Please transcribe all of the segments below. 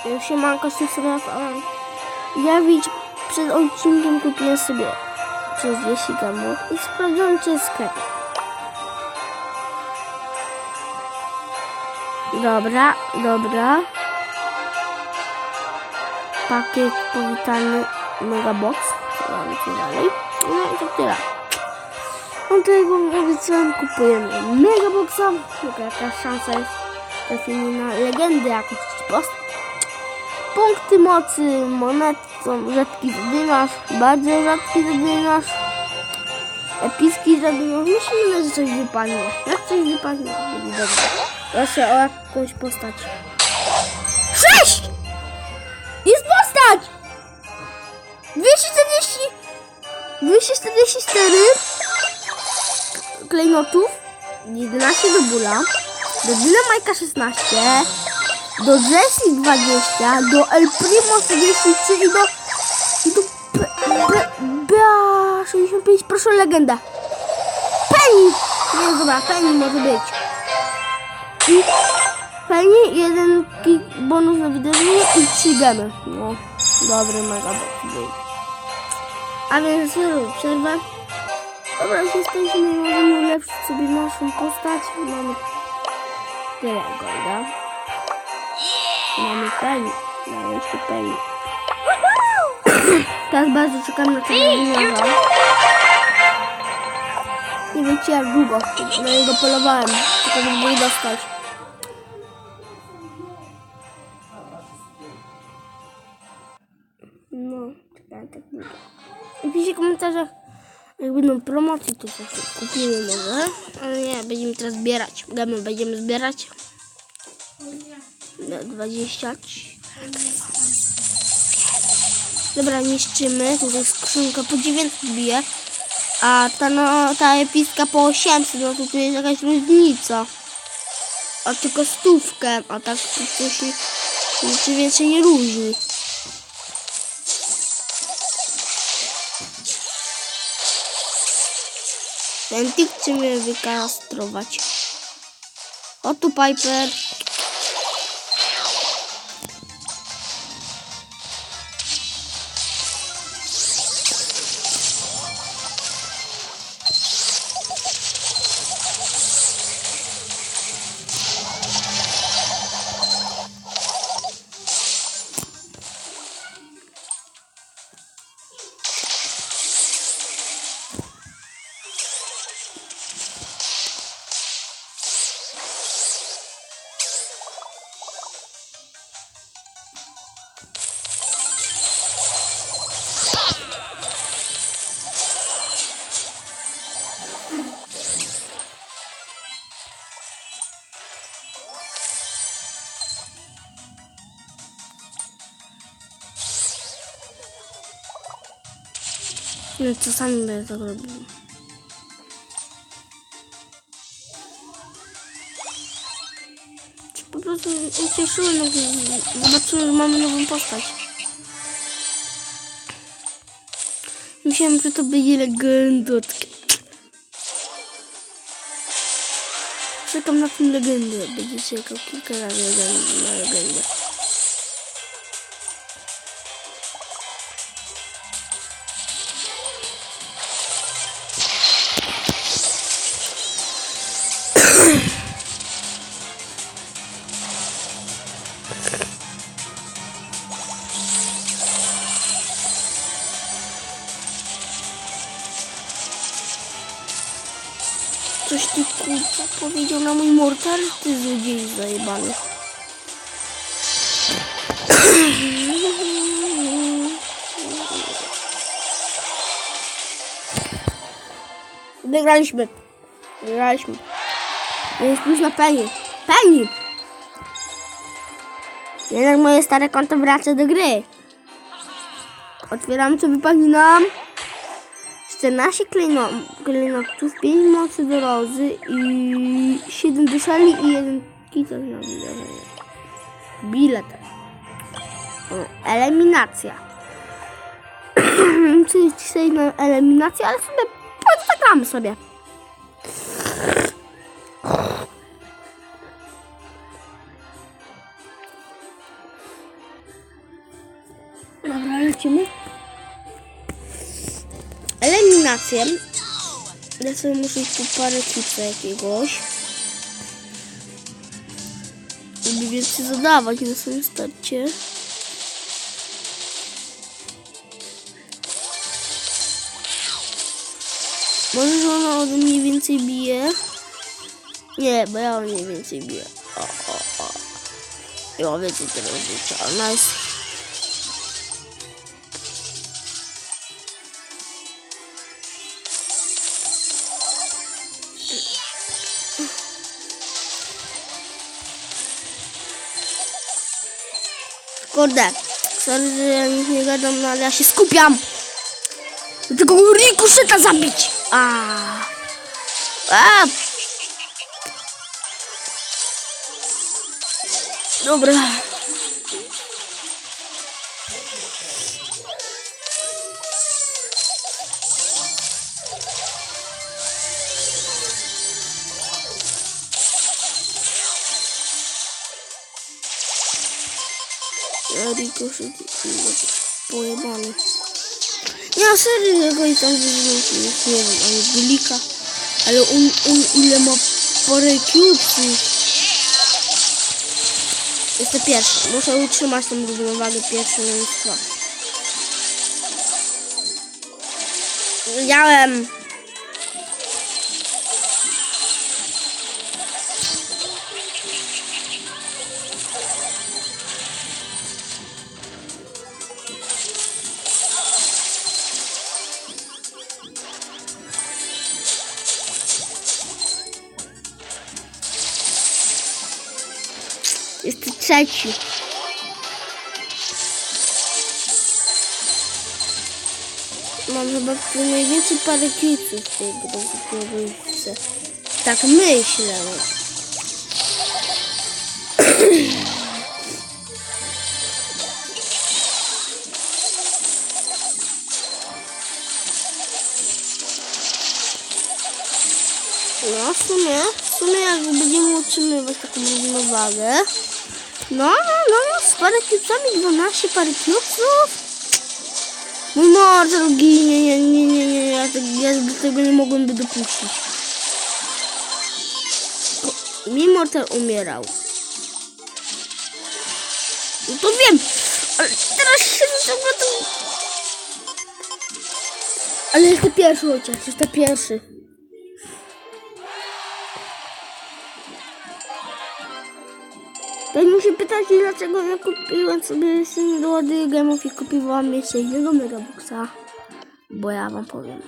Siemanko, z tej strony Rafał. Ja widz przed odcinkiem kupiłem sobie przez 10 gramów i sprawdziłem czy jest sklep. Dobra, dobra. Pakiet powitalny Megabox. Mamy dalej? No i to tyle. No to jak obiecałem, kupujemy Megaboxa. Tylko jaka szansa jest trafienie na legendę jakąś post. Punkty mocy, monetą, rzadki zadymiarz, bardzo rzadki zadymiarz, epicki zadymiarz. Myślimy, że coś wypadnie. Jak coś wypadnie, będzie dobrze. Proszę o jakąś postać. Sześć! Jest postać! 240 244 klejnotów, 11 do Bula, do Dynamajka 16, do Jessie 20, do El Primo 43 i do, i do B, B, Bea 65. Proszę o legendę. Penny! Nie, dobra, Penny może być. I Penny, jeden bonus na wydarzenie i 3 gemy. No, dobry mega box był. A więc zrób przerwę. Dobra, już jesteśmy, możemy ulepszyć sobie naszą postać. Mamy tyle golda. Mamy penny. Mamy jeszcze penny. Teraz bardzo czekam na dinoza. Nie wiecie jak długo na niego polowałem, tylko żeby go dostać. No, czekaj tak długo. I piszcie w komentarzach, jak będą promocje, to coś kupimy może. Ale nie, będziemy teraz zbierać. Gemy będziemy zbierać. Na 20. Dobra, niszczymy. Tutaj skrzynka po 900 bije. A ta, no, ta episka po 800, no to tu jest jakaś różnica. A tylko stówkę, a tak to coś nic się więcej nie różni. Ten tik chce mnie wykastrować. O tu Piper. No czasami będę to robił. Po prostu ucieszyłem, zobaczyłem, że mamy nową postać. Myślałem, że to będzie legenda. Czekam na tę legendę. Będzie czekał kilka razy na legendę. Coś ty kurwa powiedział na mój mortal? Ty złodziej zajebany. Wygraliśmy. Wygraliśmy. Jest plus na Penny. Penny! Jednak moje stare konto wraca do gry. Otwieram co wypadnie nam. 14 klejno, klejnotów, 5 mocy do rozy i 7 do szali i 1 kitos na wydarzenie. Bilet. Eliminacja. Czyli dzisiaj na eliminację, ale sobie podstawiamy sobie. Eliminację. Ja sobie muszę iść po parę klipsa jakiegoś. Żeby więcej zadawać na swoim starcie. Może, że ona ode mnie więcej bije? Nie, bo ja ode mnie więcej biję. O, o, o. Ja więcej teraz życia. Ona Kurde, sorry, że nic nie gadam, no ale ja się skupiam. Tego rikuszeta zabić. A. A. Dobra. Ja rikoszet pojebany. Ja serio jakoś tam wygląda, nie wiem, ani gulika, ale on, on ile ma parę cubesów. Jestem pierwszy. Muszę utrzymać tą równowagę pierwszy na dwa. Wiedziałem. Trzeci. Mam chyba najwięcej parę kiców w tej rozgrywce. Tak myślę. No w sumie, w sumie jak będziemy utrzymywać taką równowagę. No, no, no, z parę klipsami, 12 parę klipsów. Mój mortal ginie, nie, nie, nie, nie, ja, te- ja do tego nie mogłem by dopuścić. Mi mortal umierał. No to wiem, ale teraz się ciągle to... Ale jestem pierwszy chociaż, jestem pierwszy. Ktoś musi pytać, dlaczego ja kupiłem sobie syn do gemów i kupiłam jeszcze innego megaboxa. Bo ja wam powiem.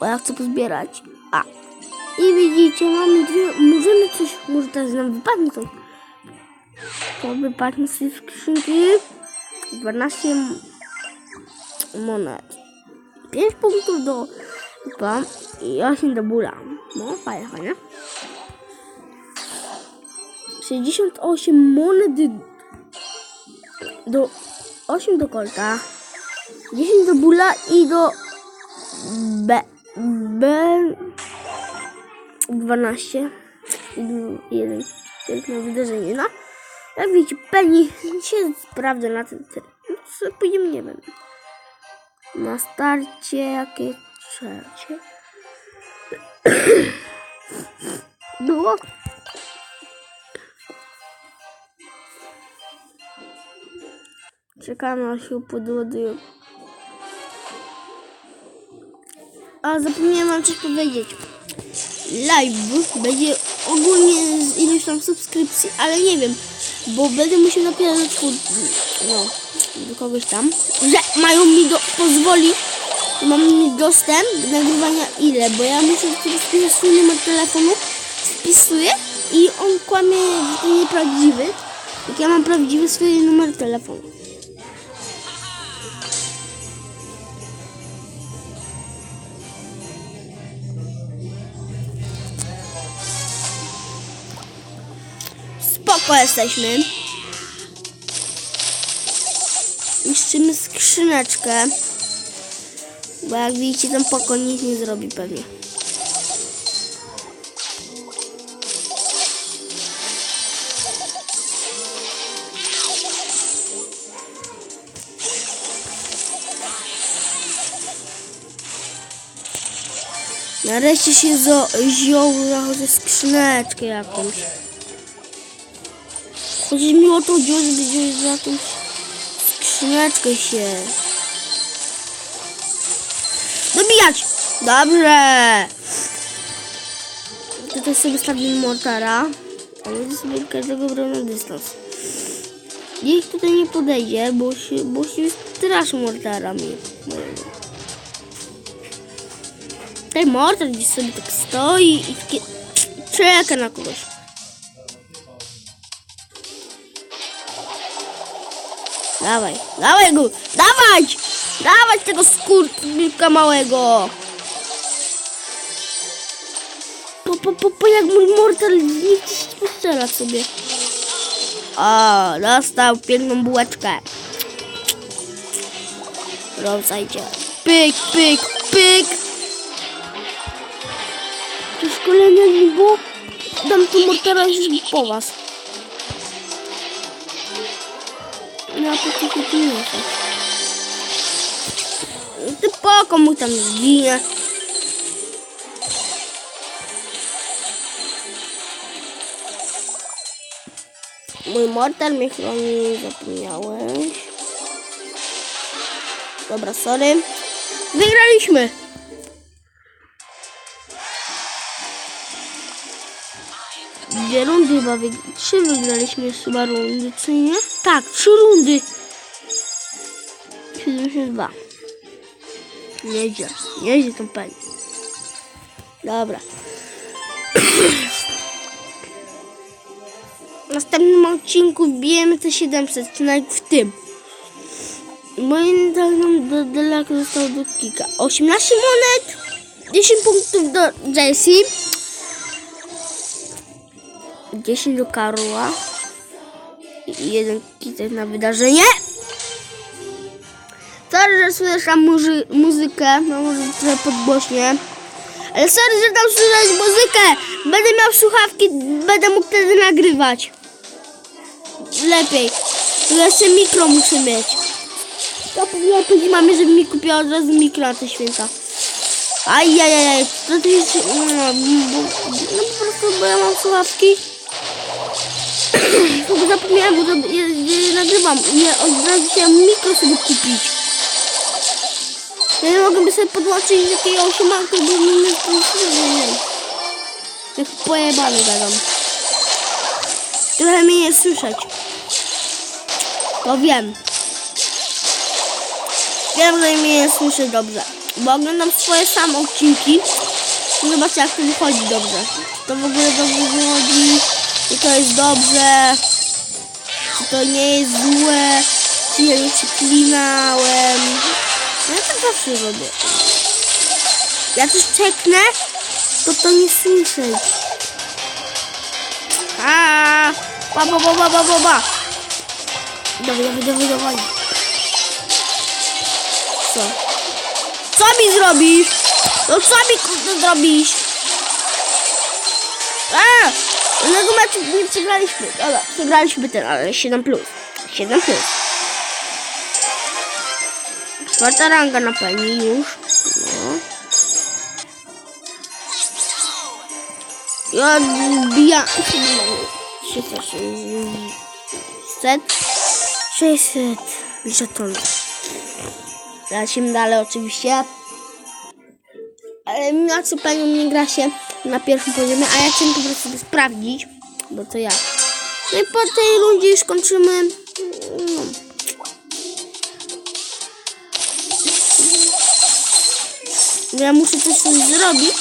Bo ja chcę pozbierać. A. I widzicie, mamy dwie. Możemy coś. Może teraz nam wypadnie to. To wypadnie z tej skrzynki. 12 m- monet. 5 punktów do. Chyba. I 8 do bula. No, fajnie, fajnie. 68 monet do 8 do kolta, 10 do bula i do B, B 12 i du- jeden tylko na wydarzenie. No, jak widzicie, Penny się sprawdza na ten tryb. No pójdziemy, nie wiem. Na starcie jakie trzecie. Było Czekamy aż się podładuje. A zapomniałem wam coś powiedzieć. Live będzie ogólnie z ilość tam subskrypcji, ale nie wiem, bo będę musiał napisać no, do kogoś tam, że mają mi do, pozwolić, mam mi dostęp do nagrywania ile, bo ja muszę wpisać swój numer telefonu, wpisuję i on kłamie, że to nieprawdziwy, jak ja mam prawdziwy swój numer telefonu. szybko jesteśmy. Niszczymy skrzyneczkę. Bo jak widzicie, ten poko nic nie zrobi pewnie. Nareszcie się zioł za chociaż skrzyneczkę jakąś. Chociaż mi o to chodziło, żeby wziąć za jakąś skrzyneczkę się. Dobijać! Dobrze! Tutaj sobie stawimy mortara. A my sobie każdego brał na dystans. Nikt tutaj nie podejdzie, bo się, bo się straszy mortarami. Ten mortar gdzieś sobie tak stoi i takie czeka na kogoś. Dawaj, dawaj go, dawać! Dawać tego skurczyka małego! Po, po, po, po jak mój mortal nie chce postrzelać sobie. O, dostał piękną bułeczkę. Rodzajcie. Pyk, pyk, pyk. To szkolenie nie było. Dam tu mortara już po was. No, to ci się nie Ty po komu tam zginie. Mój mortal mnie chroni, zapomniałeś. Dobra, sorry. Wygraliśmy! Dwie rundy chyba. Trzy wygraliśmy chyba rundy, czy nie? Tak, trzy rundy! 72. Nieźle, nieźle tą pani. Dobra. W następnym odcinku wbijemy te 700, czy nawet w tym. Moim zdaniem do Delaka zostało do kika. 18 monet, 10 punktów do Jessie, 10 do Karła i jeden kitek na wydarzenie. Sorry, że słyszę muzy muzykę, no może trochę podgłośnie. Ale sorry, że tam słyszeć muzykę. Będę miał słuchawki, będę mógł wtedy nagrywać. Lepiej. Jeszcze mikro muszę mieć. To powinien powiedzieć mamie, żeby mi kupiła od razu mikro na te święta. Ajajajaj, to to jest... No, bo, no po prostu, bo ja mam słuchawki. Bo zapomniałem, że je, je nagrywam. Nie, od razu chciałem mikro sobie kupić. Ja nie mogę sobie podłączyć takiego osiemaka, bo nie wiem, Jak pojebany gadam. Trochę mnie nie słyszeć. To wiem. Wiem, że mnie nie słyszy dobrze. Bo oglądam swoje same odcinki. Zobaczcie, jak to wychodzi dobrze. To w ogóle dobrze wychodzi? Czy to jest dobrze? Czy to nie jest złe? Czy ja nie przeklinałem? No ja tak zawsze robię. Ja coś czeknę, to to nie słyszeć. A, ba, ba, ba, ba, ba, ba, ba. Dawaj, dawaj, dawaj, dawaj. Co? Co mi zrobisz? No co mi kurde zrobisz? A! Jednego meczu nie przegraliśmy. Dobra, przegraliśmy ten, ale 7 plus. 7 plus. Czwarta ranga na pani już. No. Ja odbijam. 600. 600. Żeton. Lecimy dalej oczywiście. Ale na co panią nie gra się na pierwszym poziomie, a ja chciałem po prostu sprawdzić, bo to ja. No i po tej rundzie już kończymy. No. Ja muszę coś zrobić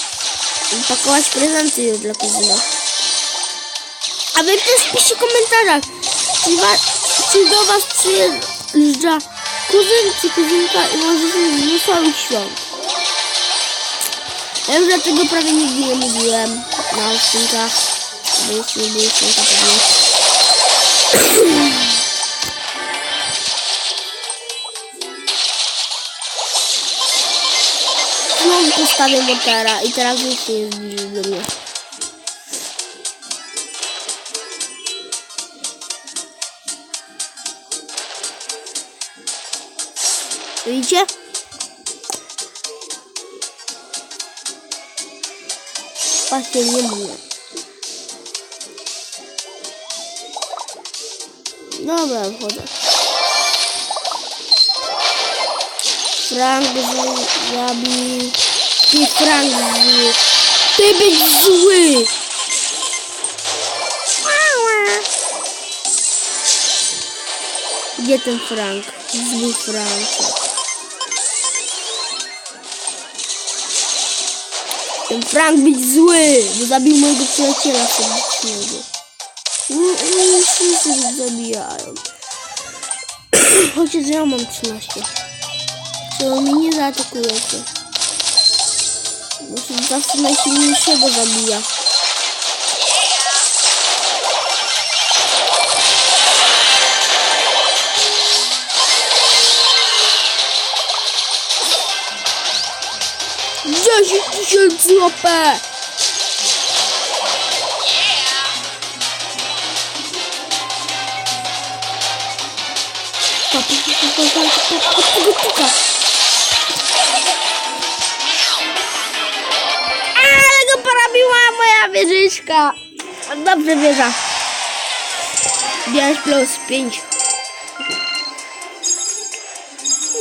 i pakować prezenty już dla kuzyna. A wy też piszcie w komentarzach, czy, wa, czy do was przyjeżdża kuzyn czy kuzynka i możecie z wesołych świąt. Ja już dlatego prawie nigdy nie mówiłem na odcinkach, były święta pewnie. Znowu postawię motera i teraz już nie bliżej do mnie. Widzicie? Mówię. Dobra, wchodzę. Frank zabił. Ty Frank zły. Ty być zły. Gdzie ten Frank? Zły Frank. Ten Frank być zły, bo zabił mojego przyjaciela serdecznego. No, oni wszyscy zabijają. Chociaż ja mam 13. Czemu mnie nie zaatakujecie? Bo się zawsze najsilniejszego zabija. 10 tysięcy łapę! Ale go porobiła moja wieżyczka. Dobrze wieża. Bierz plus 5.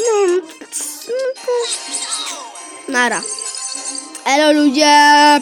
No, no, no Nara. Aleluya.